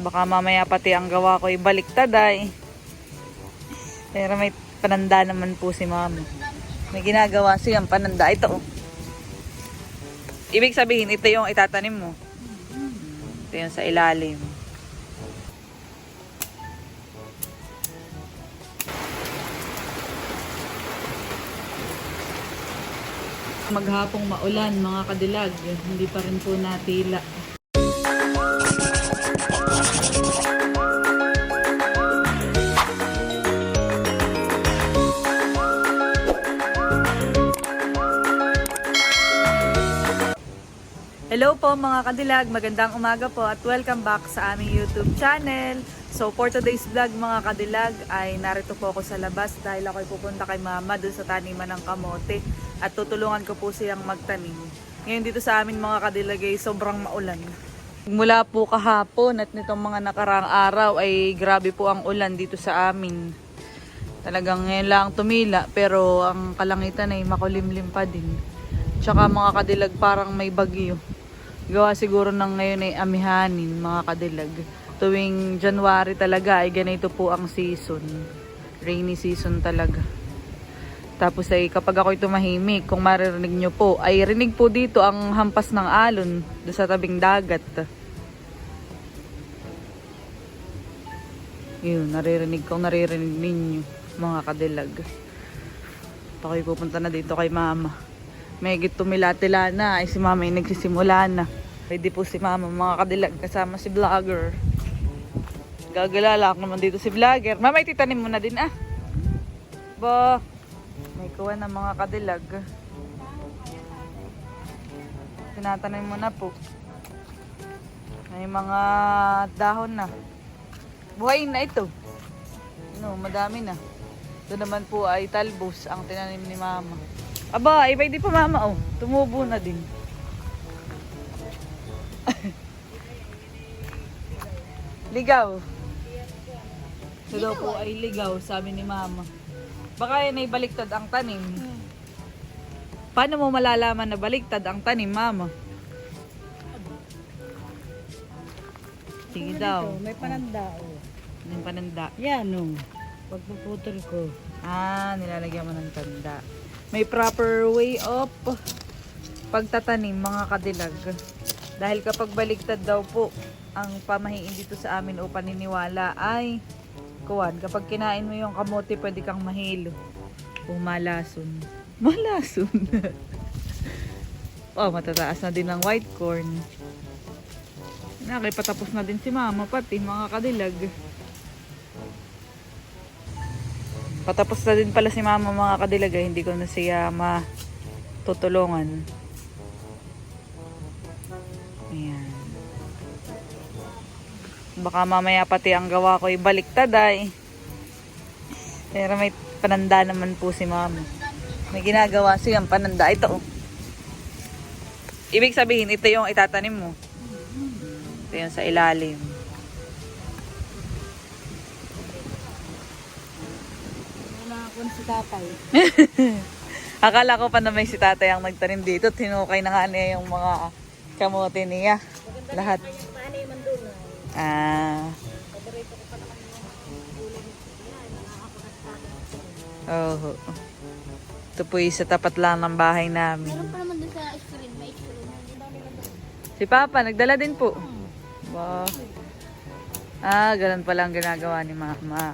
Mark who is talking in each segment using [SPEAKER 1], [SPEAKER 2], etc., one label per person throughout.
[SPEAKER 1] Baka mamaya pati ang gawa ko ibaliktad ay. Pero may pananda naman po si mama. May ginagawa siyang pananda. Ito oh. Ibig sabihin, ito yung itatanim mo. Ito yung sa ilalim. Maghapong maulan mga kadilag. Hindi pa rin po natila. Hello po mga kadilag, magandang umaga po at welcome back sa aming YouTube channel. So for today's vlog mga kadilag ay narito po ako sa labas dahil ako'y pupunta kay mama dun sa taniman ng kamote at tutulungan ko po siyang magtanim. Ngayon dito sa amin mga kadilag ay sobrang maulan. Mula po kahapon at nitong mga nakaraang araw ay grabe po ang ulan dito sa amin. Talagang ngayon lang tumila pero ang kalangitan ay makulimlim pa din. Tsaka mga kadilag parang may bagyo. Gawa siguro ng ngayon ay amihanin mga kadilag. Tuwing January talaga ay ganito po ang season. Rainy season talaga. Tapos ay kapag ako'y tumahimik, kung maririnig nyo po, ay rinig po dito ang hampas ng alon doon sa tabing dagat. Yun, naririnig kong naririnig ninyo, mga kadilag. Ako'y pupunta na dito kay mama. Medyo tumila-tila na, ay si mama ay nagsisimula na. Pwede po si mama, mga kadilag, kasama si vlogger. Gagalala ako naman dito si vlogger. Mama, ititanim mo na din ah. Ba, may kuha ng mga kadilag. Tinatanim mo na po. May mga dahon na. Buhay na ito. No, madami na. Ito naman po ay talbos ang tinanim ni mama. Aba, iba hindi pa mama oh. Tumubo na din. ligaw. Ito daw po ay ligaw, sabi ni mama. Baka yan ay baliktad ang tanim. Paano mo malalaman na baliktad ang tanim, mama? Sige daw.
[SPEAKER 2] May pananda oh.
[SPEAKER 1] Yung pananda.
[SPEAKER 2] Yan oh. Pagpuputol ko.
[SPEAKER 1] Ah, nilalagyan mo ng tanda. May proper way of pagtatanim mga kadilag. Dahil kapag baliktad daw po ang pamahiin dito sa amin o paniniwala ay kuwan. Kapag kinain mo yung kamote, pwede kang mahilo. O malason. Malason. oh, matataas na din ang white corn. Nakipatapos na din si mama pati mga kadilag. Patapos na din pala si mama mga kadilag ay hindi ko na siya matutulungan. Ayan. Baka mamaya pati ang gawa ko ibaliktad ay. Pero may pananda naman po si mama. May ginagawa siyang pananda. Ito oh. Ibig sabihin, ito yung itatanim mo. Ito yung sa ilalim.
[SPEAKER 2] Ako si tatay.
[SPEAKER 1] Akala ko pa na may si tatay ang nagtanim dito. Tinukay na nga niya yung mga kamote niya. Lahat.
[SPEAKER 2] Doon ay.
[SPEAKER 1] Ah. Oo. Ito po yung sa tapat lang ng bahay namin.
[SPEAKER 2] Meron pa naman doon sa screen. May screen. Hindi ba nila doon?
[SPEAKER 1] Si Papa, nagdala din po. Ba. Ah, ganun pala ang ginagawa ni Mama.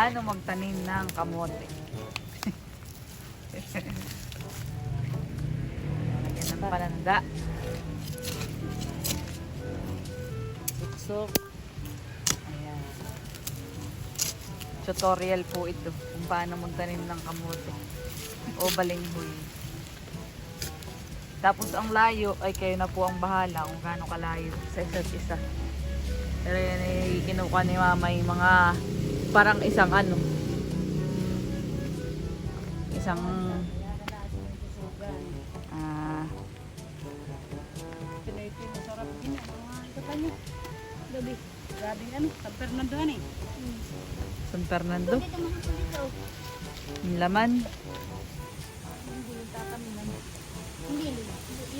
[SPEAKER 1] Paano magtanim ng kamote? Lagyan ng pananda. Suksok. Ayan. Tutorial po ito kung paano magtanim ng kamote o balinghoy. Tapos ang layo ay kayo na po ang bahala kung gaano kalayo sa isa't isa. Pero yan ay kinuha ni mama yung mga parang isang ano isang ah
[SPEAKER 2] masarap din. Niya. Gabi. Grabe ano. San Fernando ano eh.
[SPEAKER 1] San Fernando. Laman.
[SPEAKER 2] Hindi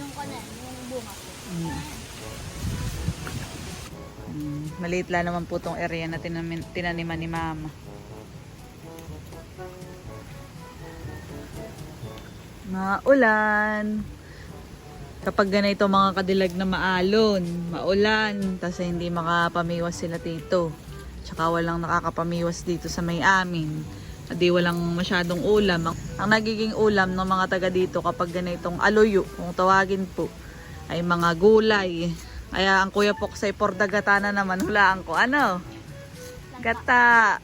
[SPEAKER 2] yung kanan, yung bunga.
[SPEAKER 1] Mm. Maliit lang naman po tong area na tinaniman ni mama. Maulan. Kapag ganito mga kadilag na maalon, maulan, tas hindi makapamiwas sila dito. Tsaka walang nakakapamiwas dito sa may amin. Di walang masyadong ulam. Ang, nagiging ulam ng mga taga dito kapag ganitong aluyo, kung tawagin po, ay mga gulay. Kaya ang Kuya Poksay Pordagata na naman, hulaan ko. Ano? Gata.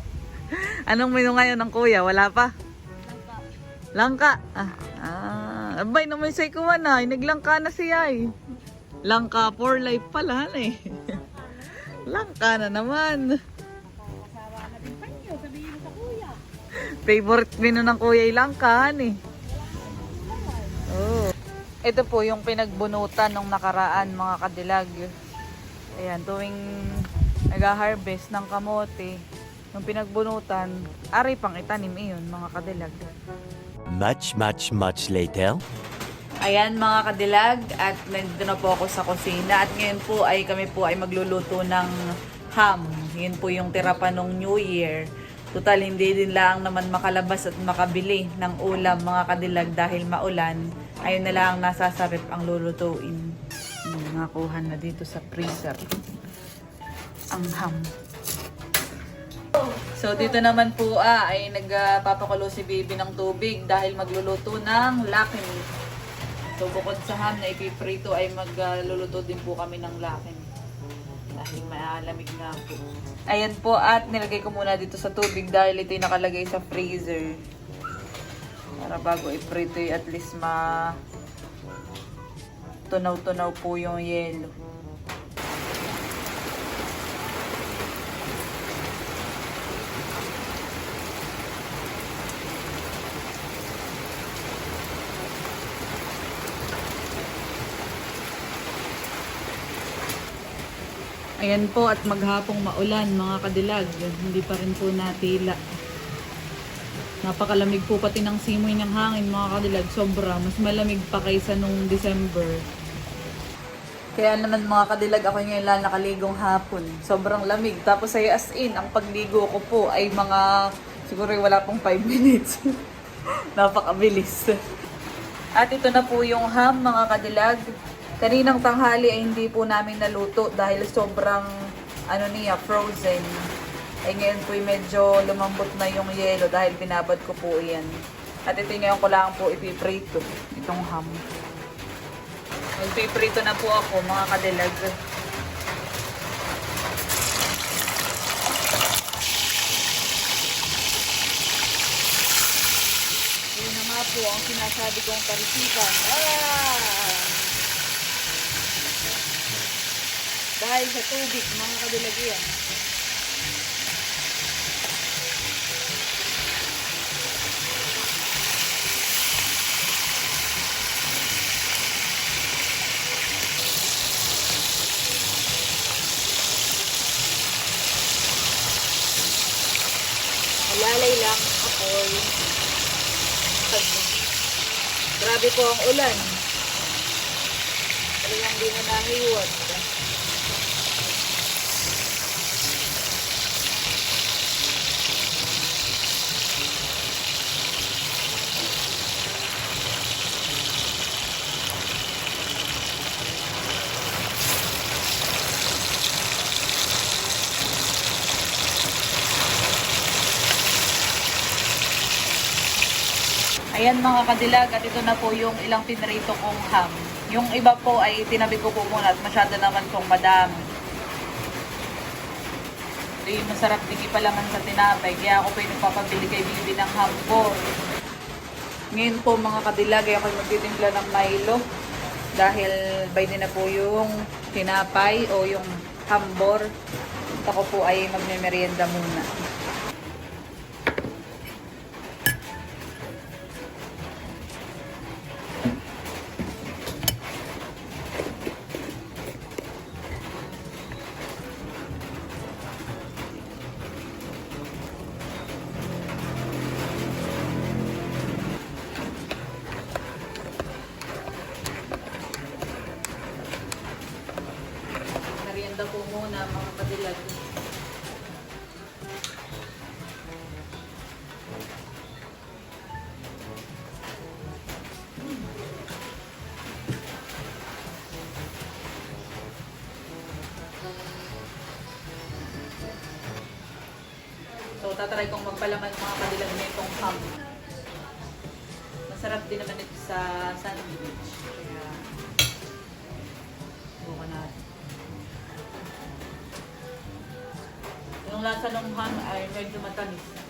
[SPEAKER 1] Anong menu ngayon ng kuya? Wala pa?
[SPEAKER 2] Langka.
[SPEAKER 1] Langka. Ah, ah. Abay, naman say ko man ay. Naglangka na siya eh. Langka for life pala eh. Langka na naman. Favorite menu ng kuya ay langkahan eh. Ito po yung pinagbunutan nung nakaraan mga kadilag. Ayan, tuwing nag-harvest ng kamote, nung pinagbunutan, aray pang itanim iyon mga kadilag.
[SPEAKER 3] Much, much, much later.
[SPEAKER 1] Ayan mga kadilag at nandito na po ako sa kusina at ngayon po ay kami po ay magluluto ng ham. Yun po yung tira pa nung New Year. Total hindi din lang naman makalabas at makabili ng ulam mga kadilag dahil maulan. Ayun na lang nasasarip ang lulutuin. Nakuha na dito sa freezer. Ang ham. So dito naman po ah, ay nagpapakulo si baby ng tubig dahil magluluto ng laki meat. So bukod sa ham na ipiprito ay magluluto din po kami ng laki meat. Dahil maalamig na po. Ayan po at nilagay ko muna dito sa tubig dahil ito nakalagay sa freezer. Para bago iprito at least ma tunaw-tunaw po yung yelo. Ayan po at maghapong maulan mga kadilag. Hindi pa rin po natila. Napakalamig po pati ng simoy ng hangin mga kadilag. Sobra. Mas malamig pa kaysa nung December. Kaya naman mga kadilag ako ngayon lang nakaligong hapon. Sobrang lamig. Tapos ay as in, ang pagligo ko po ay mga siguro wala pong 5 minutes. Napakabilis. At ito na po yung ham mga kadilag. Kaninang tanghali ay hindi po namin naluto dahil sobrang ano niya, frozen. Ay ngayon po medyo lumambot na yung yelo dahil binabad ko po yan. At ito ngayon ko lang po ipiprito, itong ham. Magpiprito na po ako mga kadilag. Yun na nga po ang sinasabi kong tarisikan. Ah! Dahil sa tubig, mga kadilag yan. Yung Grabe po ang ulan. Talagang di na nahiwag. Ayan mga kadilag at ito na po yung ilang pinrito kong ham. Yung iba po ay tinabi ko po muna at masyado naman kong madami. Ito yung masarap din ipalaman sa tinapay. Kaya ako po yung nagpapabili kay Bibi ng hambor. Ngayon po mga kadilag ay ako magtitimpla ng Milo. Dahil by din na po yung tinapay o yung hambor. At ako po ay magme-merienda muna. Muna mga kadilag. So, tatry kong magpalaman mga kadilag na itong ham. Masarap din naman ito sa sandwich. Yung lasa ng ham ay medyo matamis.